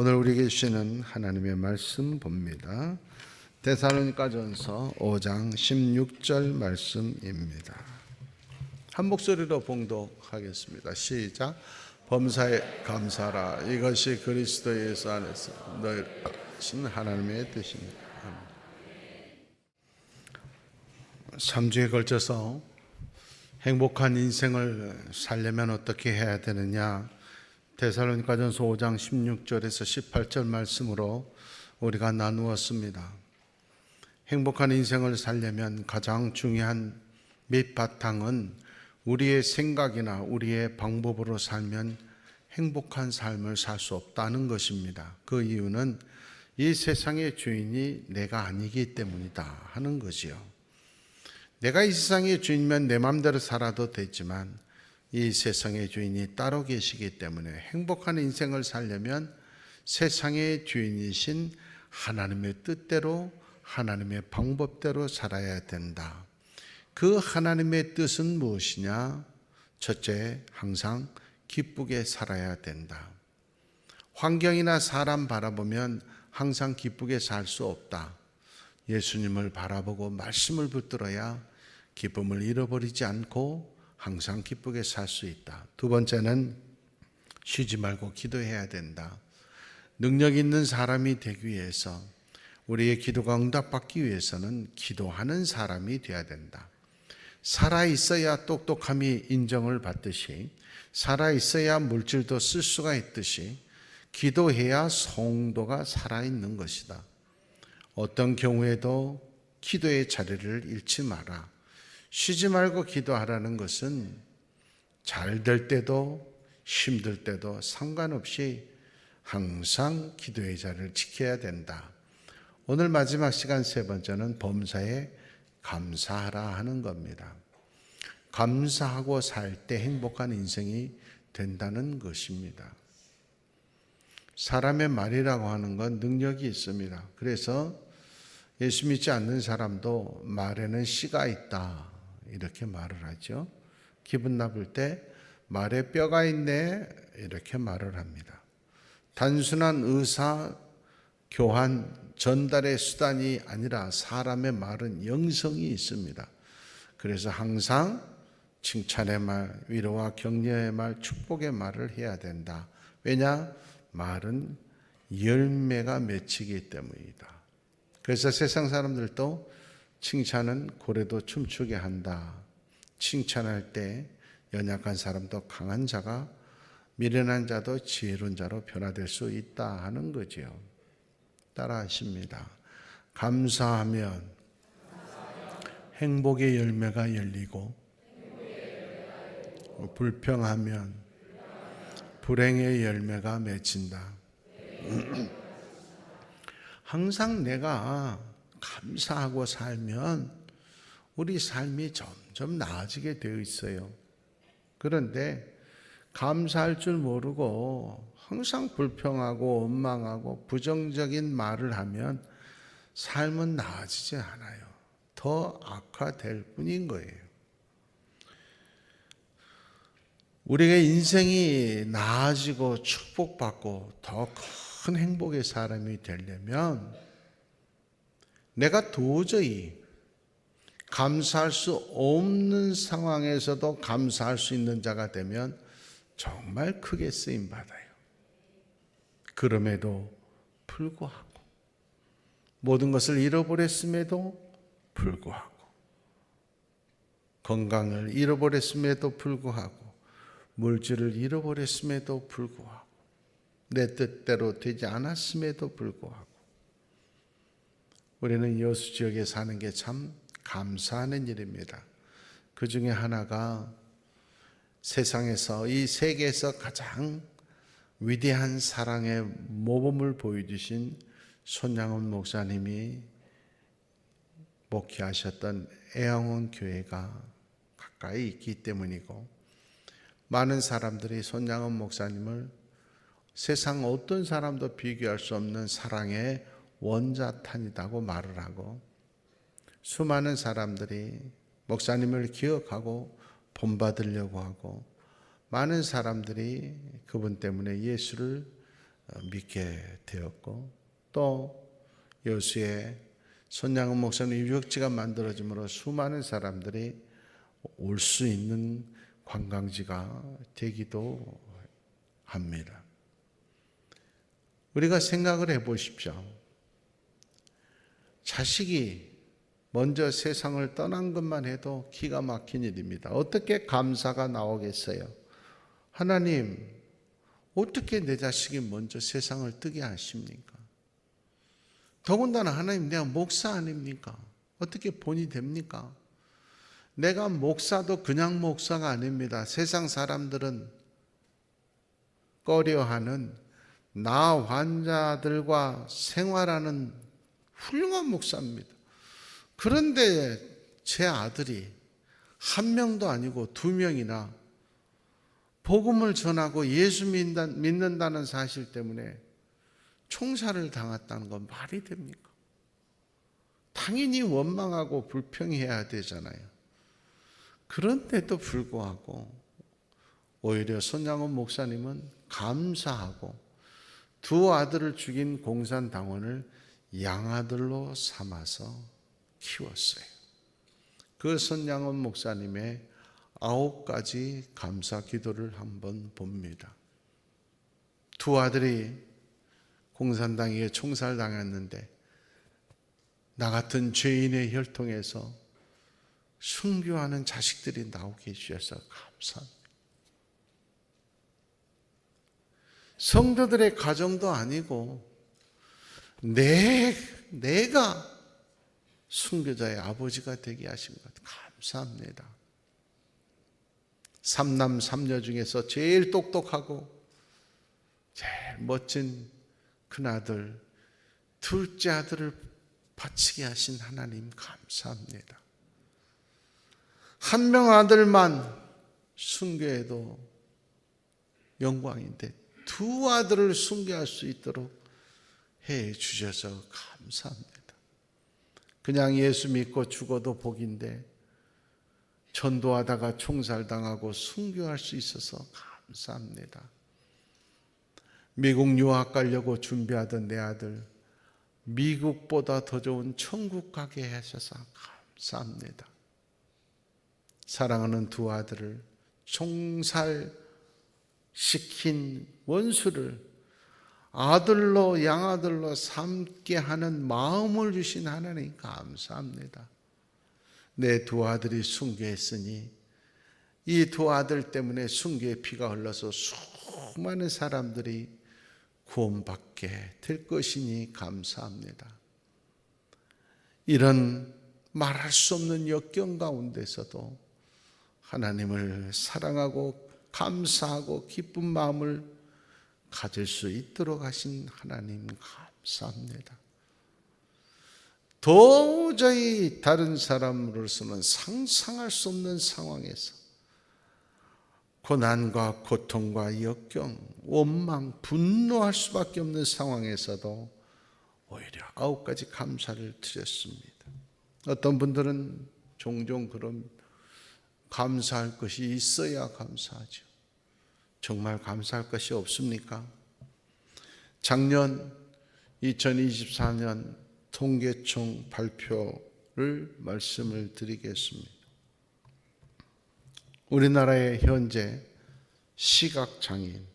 오늘 우리에게 주시는 하나님의 말씀 봅니다. 데살로니가전서 5장 16절 말씀입니다. 한 목소리로 봉독하겠습니다. 시작. 범사에 감사라 이것이 그리스도 예수 안에서 너희 신 하나님의 뜻입니다. 3주에 걸쳐서 행복한 인생을 살려면 어떻게 해야 되느냐? 데살로니가전서 5장 16절에서 18절 말씀으로 우리가 나누었습니다. 행복한 인생을 살려면 가장 중요한 밑바탕은 우리의 생각이나 우리의 방법으로 살면 행복한 삶을 살 수 없다는 것입니다. 그 이유는 이 세상의 주인이 내가 아니기 때문이다 하는 거지요. 내가 이 세상의 주인이면 내 마음대로 살아도 되지만 이 세상의 주인이 따로 계시기 때문에 행복한 인생을 살려면 세상의 주인이신 하나님의 뜻대로 하나님의 방법대로 살아야 된다. 그 하나님의 뜻은 무엇이냐? 첫째, 항상 기쁘게 살아야 된다. 환경이나 사람 바라보면 항상 기쁘게 살 수 없다. 예수님을 바라보고 말씀을 붙들어야 기쁨을 잃어버리지 않고 항상 기쁘게 살 수 있다. 두 번째는 쉬지 말고 기도해야 된다. 능력 있는 사람이 되기 위해서 우리의 기도가 응답받기 위해서는 기도하는 사람이 되어야 된다. 살아 있어야 똑똑함이 인정을 받듯이 살아 있어야 물질도 쓸 수가 있듯이 기도해야 성도가 살아 있는 것이다. 어떤 경우에도 기도의 자리를 잃지 마라. 쉬지 말고 기도하라는 것은 잘 될 때도 힘들 때도 상관없이 항상 기도의 자리를 지켜야 된다. 오늘 마지막 시간 세 번째는 범사에 감사하라 하는 겁니다. 감사하고 살 때 행복한 인생이 된다는 것입니다. 사람의 말이라고 하는 건 능력이 있습니다. 그래서 예수 믿지 않는 사람도 말에는 씨가 있다. 이렇게 말을 하죠. 기분 나쁠 때 말에 뼈가 있네. 이렇게 말을 합니다. 단순한 의사, 교환, 전달의 수단이 아니라 사람의 말은 영성이 있습니다. 그래서 항상 칭찬의 말, 위로와 격려의 말, 축복의 말을 해야 된다. 왜냐? 말은 열매가 맺히기 때문이다. 그래서 세상 사람들도 칭찬은 고래도 춤추게 한다. 칭찬할 때 연약한 사람도 강한 자가 미련한 자도 지혜로운 자로 변화될 수 있다 하는 거지요. 따라 하십니다. 감사하면 행복의 열매가 열리고 불평하면 불행의 열매가 맺힌다. 항상 내가 감사하고 살면 우리 삶이 점점 나아지게 되어 있어요. 그런데 감사할 줄 모르고 항상 불평하고 원망하고 부정적인 말을 하면 삶은 나아지지 않아요. 더 악화될 뿐인 거예요. 우리가 인생이 나아지고 축복받고 더 큰 행복의 사람이 되려면 내가 도저히 감사할 수 없는 상황에서도 감사할 수 있는 자가 되면 정말 크게 쓰임 받아요. 그럼에도 불구하고 모든 것을 잃어버렸음에도 불구하고 건강을 잃어버렸음에도 불구하고 물질을 잃어버렸음에도 불구하고 내 뜻대로 되지 않았음에도 불구하고 우리는 여수 지역에 사는 게 참 감사하는 일입니다. 그 중에 하나가 세상에서 이 세계에서 가장 위대한 사랑의 모범을 보여주신 손양원 목사님이 목회하셨던 애영원 교회가 가까이 있기 때문이고 많은 사람들이 손양원 목사님을 세상 어떤 사람도 비교할 수 없는 사랑의 원자탄이라고 말을 하고 수많은 사람들이 목사님을 기억하고 본받으려고 하고 많은 사람들이 그분 때문에 예수를 어, 믿게 되었고 또 여수에 손양은 목사님 유적지가 만들어짐으로 수많은 사람들이 올 수 있는 관광지가 되기도 합니다. 우리가 생각을 해 보십시오. 자식이 먼저 세상을 떠난 것만 해도 기가 막힌 일입니다. 어떻게 감사가 나오겠어요? 하나님, 어떻게 내 자식이 먼저 세상을 뜨게 하십니까? 더군다나 하나님, 내가 목사 아닙니까? 어떻게 본이 됩니까? 내가 목사도 그냥 목사가 아닙니다. 세상 사람들은 꺼려하는 나 환자들과 생활하는 훌륭한 목사입니다. 그런데 제 아들이 한 명도 아니고 두 명이나 복음을 전하고 예수 믿는다는 사실 때문에 총살을 당했다는 건 말이 됩니까? 당연히 원망하고 불평해야 되잖아요. 그런데도 불구하고 오히려 손양원 목사님은 감사하고 두 아들을 죽인 공산당원을 양아들로 삼아서 키웠어요. 그 손양원 목사님의 아홉 가지 감사 기도를 한번 봅니다. 두 아들이 공산당에 총살당했는데 나 같은 죄인의 혈통에서 순교하는 자식들이 나오게 해주셔서 감사합니다. 성도들의 가정도 아니고 내 내가 순교자의 아버지가 되게 하신 것 감사합니다. 삼남 삼녀 중에서 제일 똑똑하고 제일 멋진 큰아들 둘째 아들을 바치게 하신 하나님 감사합니다. 한 명 아들만 순교해도 영광인데 두 아들을 순교할 수 있도록 해 주셔서 감사합니다. 그냥 예수 믿고 죽어도 복인데 전도하다가 총살당하고 순교할 수 있어서 감사합니다. 미국 유학 가려고 준비하던 내 아들 미국보다 더 좋은 천국 가게 하셔서 감사합니다. 사랑하는 두 아들을 총살시킨 원수를 아들로 양아들로 삼게 하는 마음을 주신 하나님 감사합니다. 내 두 아들이 순교했으니 이 두 아들 때문에 순교의 피가 흘러서 수많은 사람들이 구원받게 될 것이니 감사합니다. 이런 말할 수 없는 역경 가운데서도 하나님을 사랑하고 감사하고 기쁜 마음을 가질 수 있도록 하신 하나님 감사합니다. 도저히 다른 사람으로서는 상상할 수 없는 상황에서 고난과 고통과 역경, 원망, 분노할 수밖에 없는 상황에서도 오히려 아홉 가지 감사를 드렸습니다. 어떤 분들은 종종 그런 감사할 것이 있어야 감사하죠. 정말 감사할 것이 없습니까? 작년 2024년 통계청 발표를 말씀을 드리겠습니다. 우리나라의 현재 시각장애인,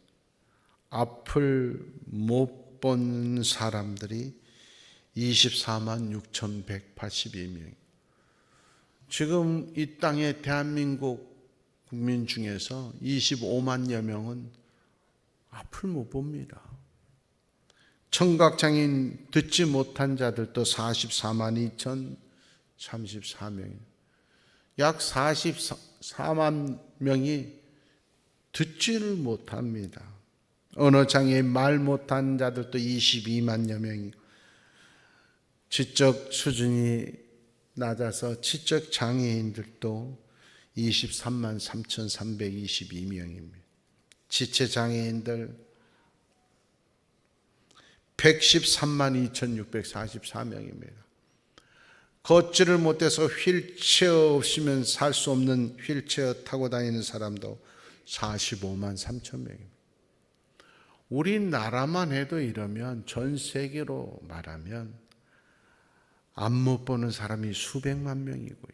앞을 못 본 사람들이 24만 6,182명. 지금 이 땅에 대한민국 국민 중에서 25만여 명은 앞을 못 봅니다. 청각장애인 듣지 못한 자들도 44만 2,034명. 약 44만 명이 듣지를 못합니다. 언어장애 말 못한 자들도 22만여 명이 지적 수준이 낮아서 지적 장애인들도 23만 3,322명입니다. 지체 장애인들 113만 2,644명입니다. 걷지를 못해서 휠체어 없이면 살 수 없는 휠체어 타고 다니는 사람도 45만 3천 명입니다. 우리나라만 해도 이러면 전 세계로 말하면 안 못 보는 사람이 수백만 명이고요.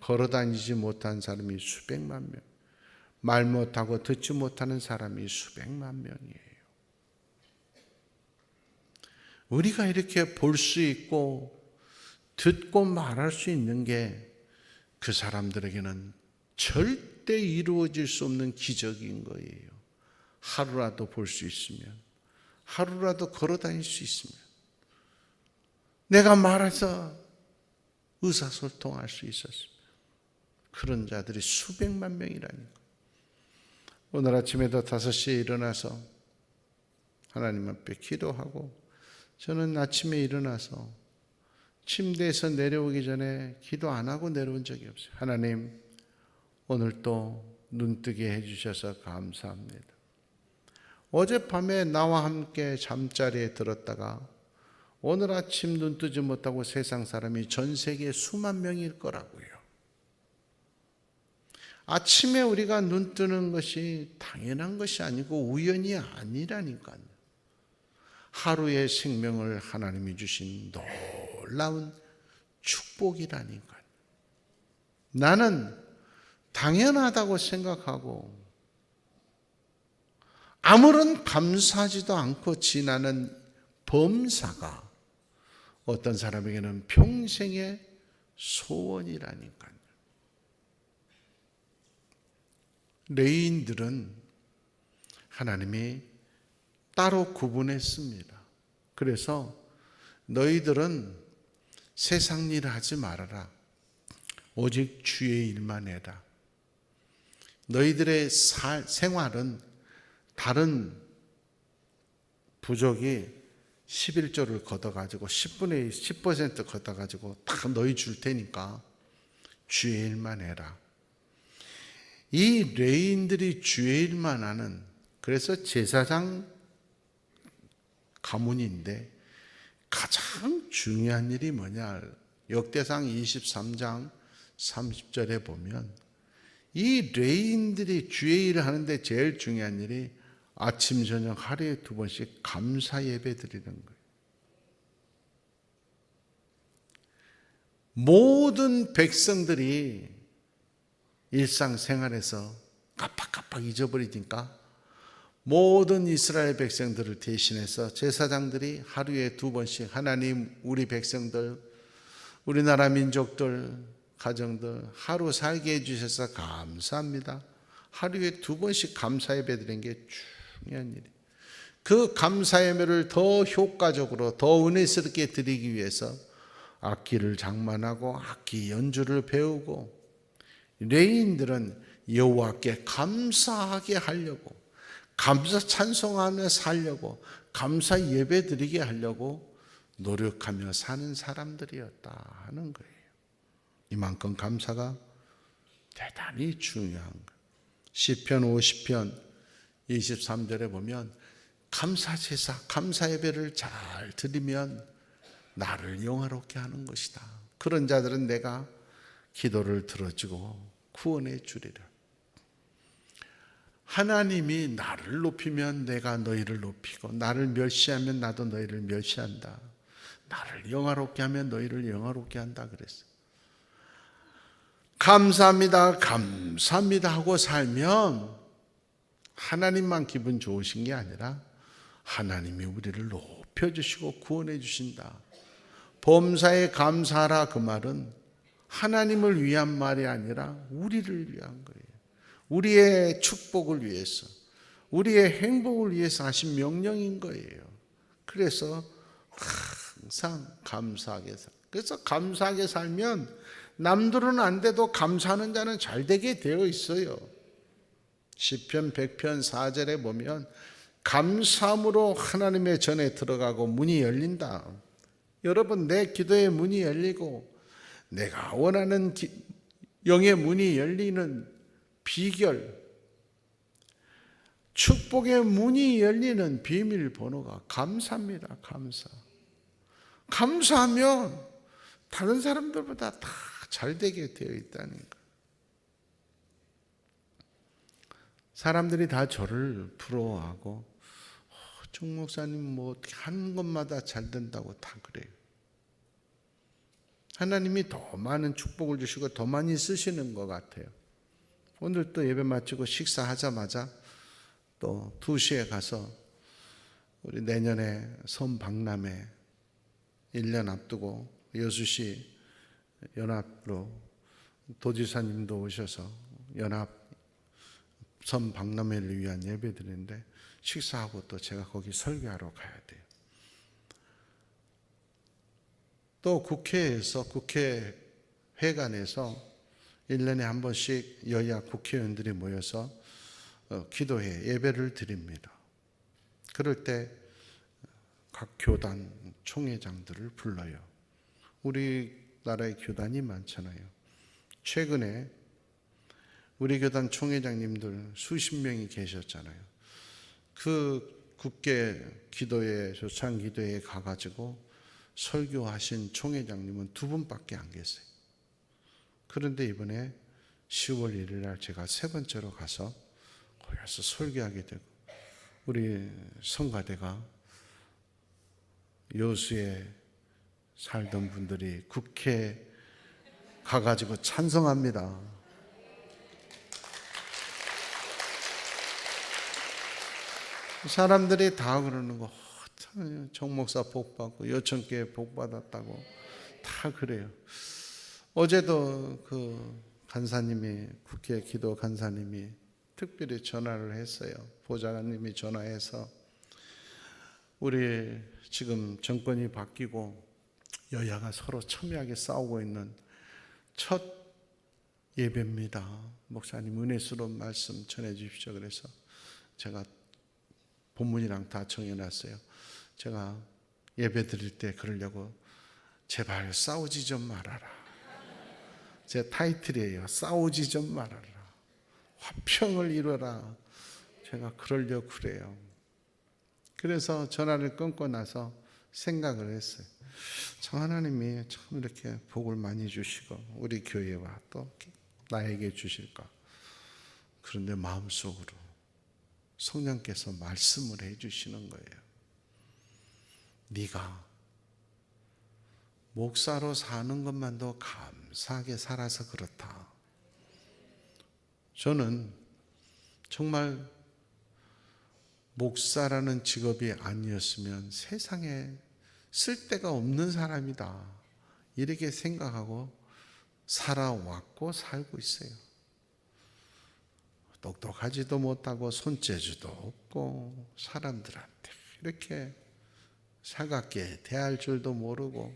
걸어 다니지 못한 사람이 수백만 명. 말 못하고 듣지 못하는 사람이 수백만 명이에요. 우리가 이렇게 볼 수 있고 듣고 말할 수 있는 게 그 사람들에게는 절대 이루어질 수 없는 기적인 거예요. 하루라도 볼 수 있으면, 하루라도 걸어 다닐 수 있으면, 내가 말해서 의사소통할 수 있었습니다. 그런 자들이 수백만 명이라니까. 오늘 아침에도 5시에 일어나서 하나님 앞에 기도하고 저는 아침에 일어나서 침대에서 내려오기 전에 기도 안 하고 내려온 적이 없어요. 하나님, 오늘 또 눈뜨게 해주셔서 감사합니다. 어젯밤에 나와 함께 잠자리에 들었다가 오늘 아침 눈 뜨지 못하고 세상 사람이 전 세계 수만 명일 거라고요. 아침에 우리가 눈 뜨는 것이 당연한 것이 아니고 우연이 아니라니까요. 하루의 생명을 하나님이 주신 놀라운 축복이라니까요. 나는 당연하다고 생각하고 아무런 감사하지도 않고 지나는 범사가 어떤 사람에게는 평생의 소원이라니까요. 레인들은 하나님이 따로 구분했습니다. 그래서 너희들은 세상 일을 하지 말아라. 오직 주의 일만 해라. 너희들의 살, 생활은 다른 부족이 11조를 걷어가지고 10분의 10% 걷어가지고 다 너희 줄 테니까 주의 일만 해라. 이 레인들이 주의 일만 하는 그래서 제사장 가문인데 가장 중요한 일이 뭐냐? 역대상 23장 30절에 보면 이 레인들이 주의 일을 하는데 제일 중요한 일이 아침 저녁 하루에 두 번씩 감사 예배 드리는 거예요. 모든 백성들이 일상생활에서 깜빡깜빡 잊어버리니까 모든 이스라엘 백성들을 대신해서 제사장들이 하루에 두 번씩 하나님 우리 백성들 우리나라 민족들 가정들 하루 살게 해주셔서 감사합니다. 하루에 두 번씩 감사 예배 드리는 게 중요한 일이에요. 그 감사 예배를 더 효과적으로 더 은혜스럽게 드리기 위해서 악기를 장만하고 악기 연주를 배우고 레인들은 여호와께 감사하게 하려고 감사 찬송하며 살려고 감사 예배 드리게 하려고 노력하며 사는 사람들이었다 하는 거예요. 이만큼 감사가 대단히 중요한 거예요. 시편 50편 23절에 보면 감사 제사, 감사 예배를 잘 드리면 나를 영화롭게 하는 것이다. 그런 자들은 내가 기도를 들어주고 구원해 주리라. 하나님이 나를 높이면 내가 너희를 높이고 나를 멸시하면 나도 너희를 멸시한다. 나를 영화롭게 하면 너희를 영화롭게 한다 그랬어. 감사합니다. 감사합니다 하고 살면 하나님만 기분 좋으신 게 아니라 하나님이 우리를 높여 주시고 구원해 주신다. 범사에 감사하라 그 말은 하나님을 위한 말이 아니라 우리를 위한 거예요. 우리의 축복을 위해서, 우리의 행복을 위해서 하신 명령인 거예요. 그래서 항상 감사하게 살. 그래서 감사하게 살면 남들은 안 돼도 감사하는 자는 잘 되게 되어 있어요. 시편 100편 4절에 보면 감사함으로 하나님의 전에 들어가고 문이 열린다. 여러분 내 기도의 문이 열리고 내가 원하는 기, 영의 문이 열리는 비결, 축복의 문이 열리는 비밀번호가 감사입니다. 감사. 감사하면 다른 사람들보다 다 잘 되게 되어 있다는 거. 사람들이 다 저를 부러워하고 종 목사님 뭐 하는 것마다 잘 된다고 다 그래요. 하나님이 더 많은 축복을 주시고 더 많이 쓰시는 것 같아요. 오늘 또 예배 마치고 식사하자마자 또 2시에 가서 우리 내년에 섬 박람회 1년 앞두고 여수시 연합으로 도지사님도 오셔서 연합 섬 박람회를 위한 예배 드리는데 식사하고 또 제가 거기 설교하러 가야 돼요. 또 국회에서 국회 회관에서 1년에 한 번씩 여야 국회의원들이 모여서 어, 기도회 예배를 드립니다. 그럴 때 각 교단 총회장들을 불러요. 우리나라의 교단이 많잖아요. 최근에 우리 교단 총회장님들 수십 명이 계셨잖아요. 그 국회 기도회, 조창 기도회에 가가지고 설교하신 총회장님은 두 분밖에 안 계세요. 그런데 이번에 10월 1일 날 제가 세 번째로 가서 거기서 설교하게 되고 우리 성가대가 여수에 살던 분들이 국회 가가지고 찬성합니다. 사람들이 다 그러는 거, 어, 정목사 복 받고 여천교회 복 받았다고 다 그래요. 어제도 그 간사님이 국회 기도 간사님이 특별히 전화를 했어요. 보좌관님이 전화해서 우리 지금 정권이 바뀌고 여야가 서로 첨예하게 싸우고 있는 첫 예배입니다. 목사님 은혜스러운 말씀 전해 주십시오. 그래서 제가 본문이랑 다 정해놨어요. 제가 예배 드릴 때 그러려고 제발 싸우지 좀 말아라. 제 타이틀이에요. 싸우지 좀 말아라. 화평을 이뤄라. 제가 그러려고 그래요. 그래서 전화를 끊고 나서 생각을 했어요. 저 하나님이 참 이렇게 복을 많이 주시고 우리 교회와 또 나에게 주실까. 그런데 마음속으로 성령께서 말씀을 해 주시는 거예요. 네가 목사로 사는 것만도 감사하게 살아서 그렇다. 저는 정말 목사라는 직업이 아니었으면 세상에 쓸데가 없는 사람이다. 이렇게 생각하고 살아왔고 살고 있어요. 똑똑하지도 못하고 손재주도 없고 사람들한테 이렇게 살갑게 대할 줄도 모르고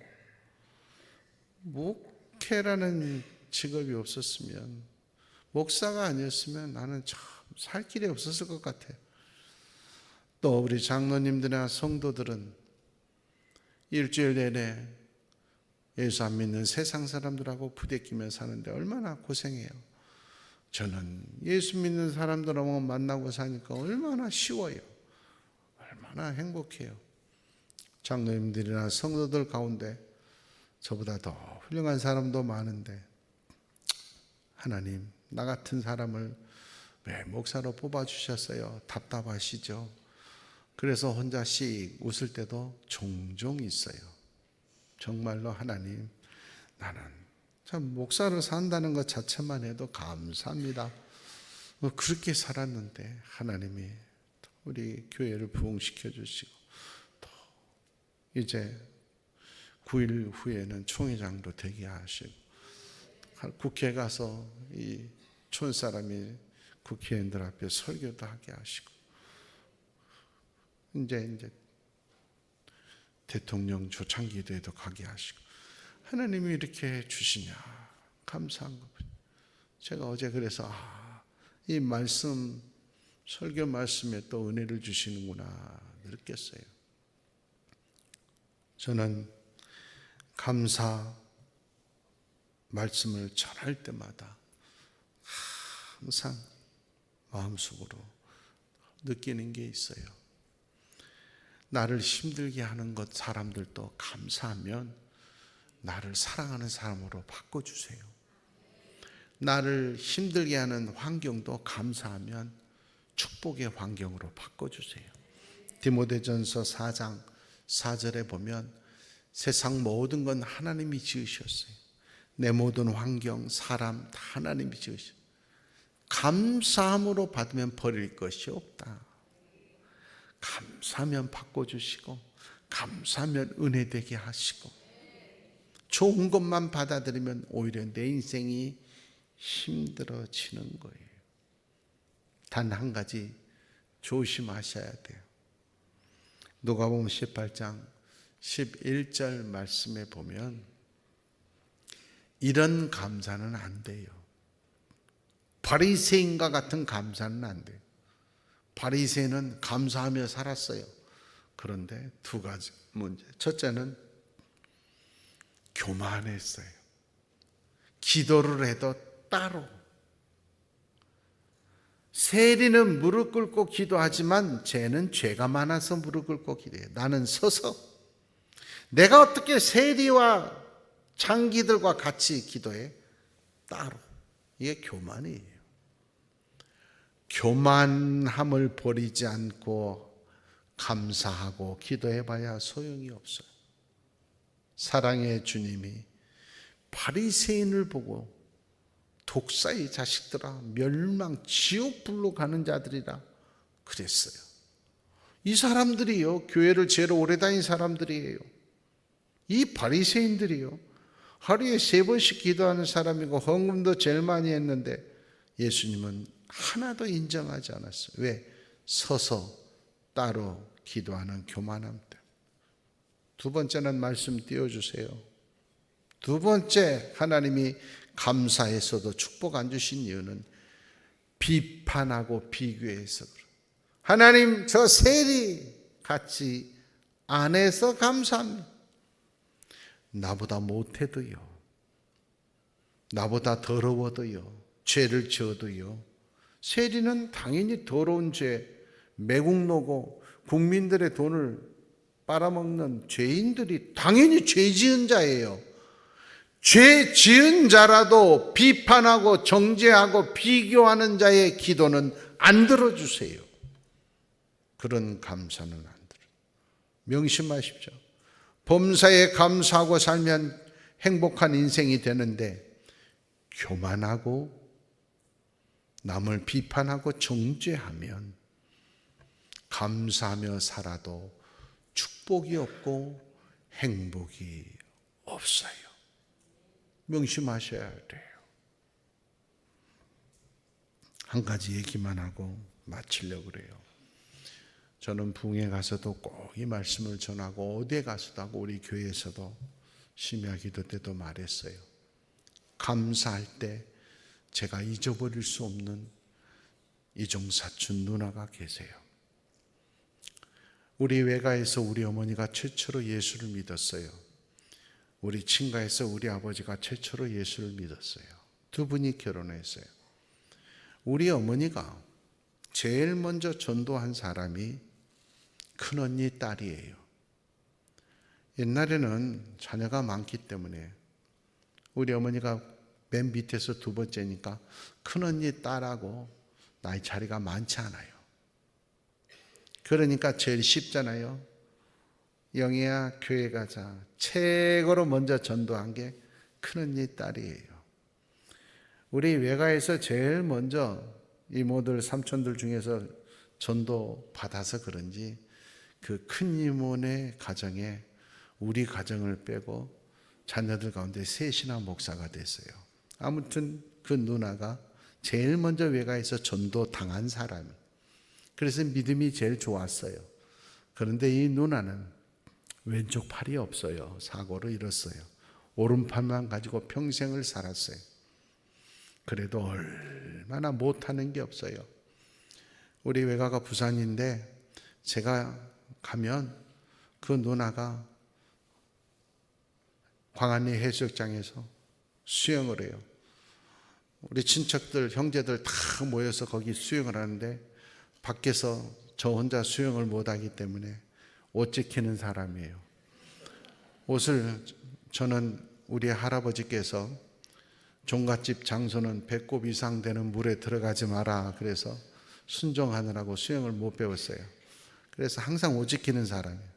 목회라는 직업이 없었으면 목사가 아니었으면 나는 참 살 길이 없었을 것 같아요. 또 우리 장로님들이나 성도들은 일주일 내내 예수 안 믿는 세상 사람들하고 부대끼며 사는데 얼마나 고생해요. 저는 예수 믿는 사람들하고 만나고 사니까 얼마나 쉬워요. 얼마나 행복해요. 장로님들이나 성도들 가운데 저보다 더 훌륭한 사람도 많은데 하나님 나 같은 사람을 왜 목사로 뽑아 주셨어요? 답답하시죠? 그래서 혼자 씩 웃을 때도 종종 있어요. 정말로 하나님 나는 참 목사로 산다는 것 자체만 해도 감사합니다. 뭐 그렇게 살았는데 하나님이 우리 교회를 부흥시켜 주시고 또 이제 9일 후에는 총회장도 되게 하시고 국회 가서 이 촌 사람이 국회의원들 앞에 설교도 하게 하시고 이제 이제 대통령 조창기도에도 가게 하시고 하나님이 이렇게 주시냐 감사한 것. 제가 어제 그래서 아, 이 말씀 설교 말씀에 또 은혜를 주시는구나 느꼈어요. 저는 감사 말씀을 전할 때마다 항상 마음속으로 느끼는 게 있어요. 나를 힘들게 하는 것 사람들도 감사하면 나를 사랑하는 사람으로 바꿔주세요. 나를 힘들게 하는 환경도 감사하면 축복의 환경으로 바꿔주세요. 디모데전서 4장 4절에 보면 세상 모든 건 하나님이 지으셨어요. 내 모든 환경, 사람 다 하나님이 지으셨어요. 감사함으로 받으면 버릴 것이 없다. 감사하면 바꿔주시고, 감사하면 은혜 되게 하시고, 좋은 것만 받아들이면 오히려 내 인생이 힘들어지는 거예요. 단 한 가지 조심하셔야 돼요. 누가복음 18장 11절 말씀에 보면 이런 감사는 안 돼요. 바리새인과 같은 감사는 안 돼요. 바리새인은 감사하며 살았어요. 그런데 두 가지 문제. 첫째는 교만했어요. 기도를 해도 따로. 세리는 무릎 꿇고 기도하지만 쟤는 죄가 많아서 무릎 꿇고 기도해요. 나는 서서 내가 어떻게 세리와 장기들과 같이 기도해? 따로. 이게 교만이에요. 교만함을 버리지 않고 감사하고 기도해 봐야 소용이 없어요. 사랑의 주님이 바리새인을 보고 독사의 자식들아 멸망 지옥 불로 가는 자들이라 그랬어요. 이 사람들이요 교회를 제일 오래 다닌 사람들이에요. 이 바리새인들이요 하루에 세 번씩 기도하는 사람이고 헌금도 제일 많이 했는데 예수님은 하나도 인정하지 않았어요. 왜? 서서 따로 기도하는 교만함 때문에. 두 번째는 말씀 띄워주세요. 두 번째 하나님이 감사해서도 축복 안 주신 이유는 비판하고 비교해서. 하나님 저 세리 같이 안 해서 감사합니다. 나보다 못해도요. 나보다 더러워도요. 죄를 지어도요. 세리는 당연히 더러운 죄, 매국노고 국민들의 돈을 빨아먹는 죄인들이 당연히 죄 지은 자예요. 죄 지은 자라도 비판하고 정죄하고 비교하는 자의 기도는 안 들어주세요. 그런 감사는 안 들어. 명심하십시오. 범사에 감사하고 살면 행복한 인생이 되는데 교만하고 남을 비판하고 정죄하면 감사하며 살아도 축복이 없고 행복이 없어요. 명심하셔야 돼요. 한 가지 얘기만 하고 마치려고 그래요. 저는 부흥에 가서도 꼭 이 말씀을 전하고 어디에 가서도 하고 우리 교회에서도 심야 기도 때도 말했어요. 감사할 때 제가 잊어버릴 수 없는 이종사춘 누나가 계세요. 우리 외가에서 우리 어머니가 최초로 예수를 믿었어요. 우리 친가에서 우리 아버지가 최초로 예수를 믿었어요. 두 분이 결혼했어요. 우리 어머니가 제일 먼저 전도한 사람이 큰언니 딸이에요. 옛날에는 자녀가 많기 때문에 우리 어머니가 맨 밑에서 두 번째니까 큰언니 딸하고 나이 차이가 많지 않아요. 그러니까 제일 쉽잖아요. 영희야 교회 가자. 최고로 먼저 전도한 게 큰언니 딸이에요. 우리 외가에서 제일 먼저 이모들 삼촌들 중에서 전도 받아서 그런지 그 큰 이모네 가정에 우리 가정을 빼고 자녀들 가운데 셋이나 목사가 됐어요. 아무튼 그 누나가 제일 먼저 외가에서 전도 당한 사람이. 그래서 믿음이 제일 좋았어요. 그런데 이 누나는 왼쪽 팔이 없어요. 사고로 잃었어요. 오른팔만 가지고 평생을 살았어요. 그래도 얼마나 못하는 게 없어요. 우리 외가가 부산인데 제가 가면 그 누나가 광안리 해수욕장에서 수영을 해요. 우리 친척들, 형제들 다 모여서 거기 수영을 하는데 밖에서 저 혼자 수영을 못하기 때문에 옷 지키는 사람이에요. 옷을 저는 우리 할아버지께서 종갓집 장소는 배꼽 이상 되는 물에 들어가지 마라. 그래서 순종하느라고 수영을 못 배웠어요. 그래서 항상 옷 지키는 사람이에요.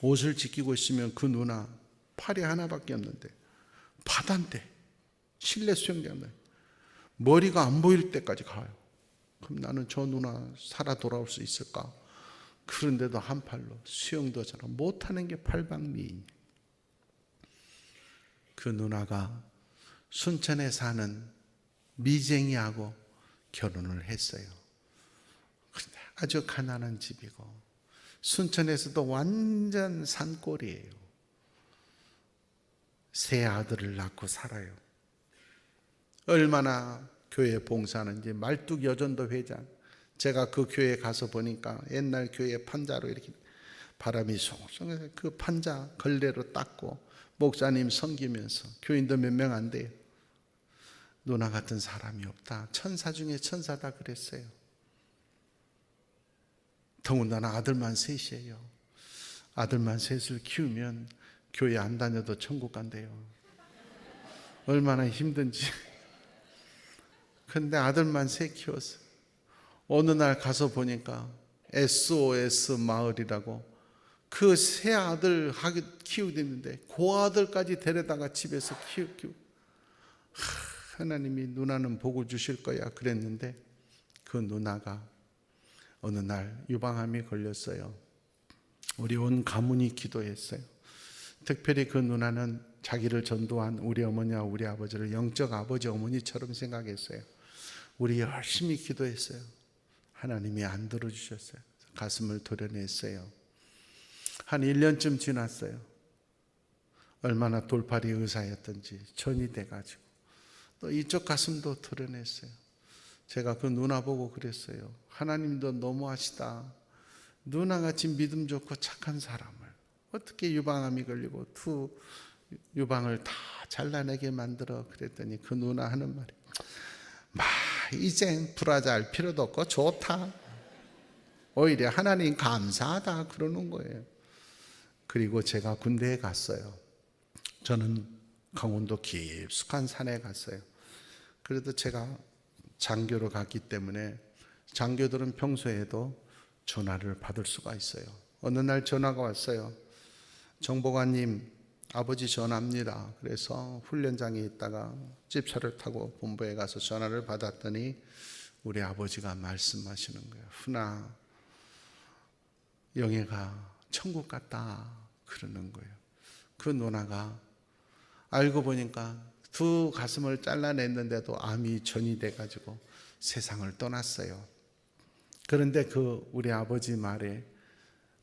옷을 지키고 있으면 그 누나 팔이 하나밖에 없는데 바다인데 실내 수영장인데 머리가 안 보일 때까지 가요. 그럼 나는 저 누나 살아 돌아올 수 있을까? 그런데도 한 팔로 수영도 잘 못하는 게 팔방미인. 그 누나가 순천에 사는 미쟁이하고 결혼을 했어요. 아주 가난한 집이고 순천에서도 완전 산골이에요. 세 아들을 낳고 살아요. 얼마나 교회 봉사하는지 말뚝 여전도 회장. 제가 그 교회에 가서 보니까 옛날 교회 판자로 이렇게 바람이 송송해서 그 판자 걸레로 닦고 목사님 섬기면서 교인도 몇 명 안 돼요. 누나 같은 사람이 없다. 천사 중에 천사다 그랬어요. 더군다나 아들만 셋이에요. 아들만 셋을 키우면 교회 안 다녀도 천국 간대요. 얼마나 힘든지. 근데 아들만 셋 키웠어요. 어느 날 가서 보니까 SOS 마을이라고 그 세 아들 키우는데 그 아들까지 데려다가 집에서 키우 키우. 하, 하나님이 누나는 복을 주실 거야 그랬는데 그 누나가 어느 날 유방암이 걸렸어요. 우리 온 가문이 기도했어요. 특별히 그 누나는 자기를 전도한 우리 어머니와 우리 아버지를 영적 아버지 어머니처럼 생각했어요. 우리 열심히 기도했어요. 하나님이 안 들어주셨어요. 가슴을 도려냈어요. 한 1년쯤 지났어요. 얼마나 돌팔이 의사였던지 전이 돼가지고 또 이쪽 가슴도 드러냈어요. 제가 그 누나 보고 그랬어요. 하나님도 너무하시다. 누나같이 믿음 좋고 착한 사람을 어떻게 유방암이 걸리고 두 유방을 다 잘라내게 만들어 그랬더니 그 누나 하는 말이 마 이젠 불화자 할 필요도 없고 좋다. 오히려 하나님 감사하다 그러는 거예요. 그리고 제가 군대에 갔어요. 저는 강원도 깊숙한 산에 갔어요. 그래도 제가 장교로 갔기 때문에 장교들은 평소에도 전화를 받을 수가 있어요. 어느 날 전화가 왔어요. 정보관님, 아버지 전화입니다. 그래서 훈련장에 있다가 집차를 타고 본부에 가서 전화를 받았더니 우리 아버지가 말씀하시는 거예요. 훈아, 영애가 천국 갔다 그러는 거예요. 그 누나가 알고 보니까 두 가슴을 잘라냈는데도 암이 전이 돼가지고 세상을 떠났어요. 그런데 그 우리 아버지 말에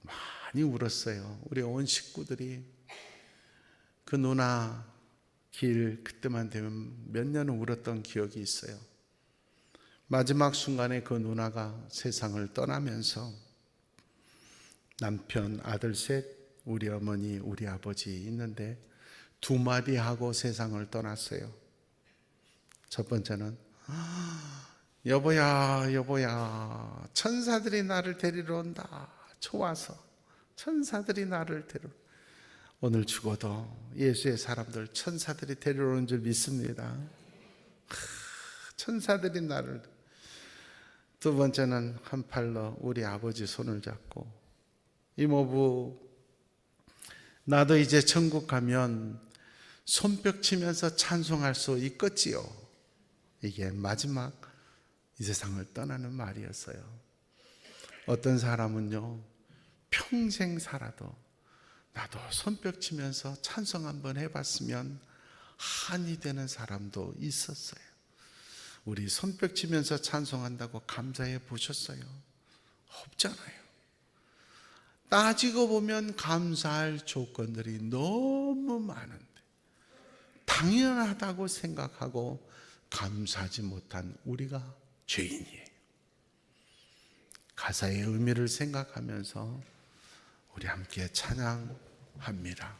많이 울었어요. 우리 온 식구들이 그 누나 길 그때만 되면 몇 년을 울었던 기억이 있어요. 마지막 순간에 그 누나가 세상을 떠나면서 남편, 아들 셋, 우리 어머니, 우리 아버지 있는데 두 마디 하고 세상을 떠났어요. 첫 번째는 아, 여보야, 여보야, 천사들이 나를 데리러 온다. 좋아서 천사들이 나를 데리러. 오늘 죽어도 예수의 사람들 천사들이 데리러 오는 줄 믿습니다. 천사들이 나를. 두 번째는 한 팔로 우리 아버지 손을 잡고 이모부 나도 이제 천국 가면 손뼉 치면서 찬송할 수 있겠지요. 이게 마지막 이 세상을 떠나는 말이었어요. 어떤 사람은요, 평생 살아도 나도 손뼉 치면서 찬송 한번 해봤으면 한이 되는 사람도 있었어요. 우리 손뼉 치면서 찬송한다고 감사해 보셨어요? 없잖아요. 따지고 보면 감사할 조건들이 너무 많은데 당연하다고 생각하고 감사하지 못한 우리가 죄인이에요. 가사의 의미를 생각하면서 우리 함께 찬양 합니다.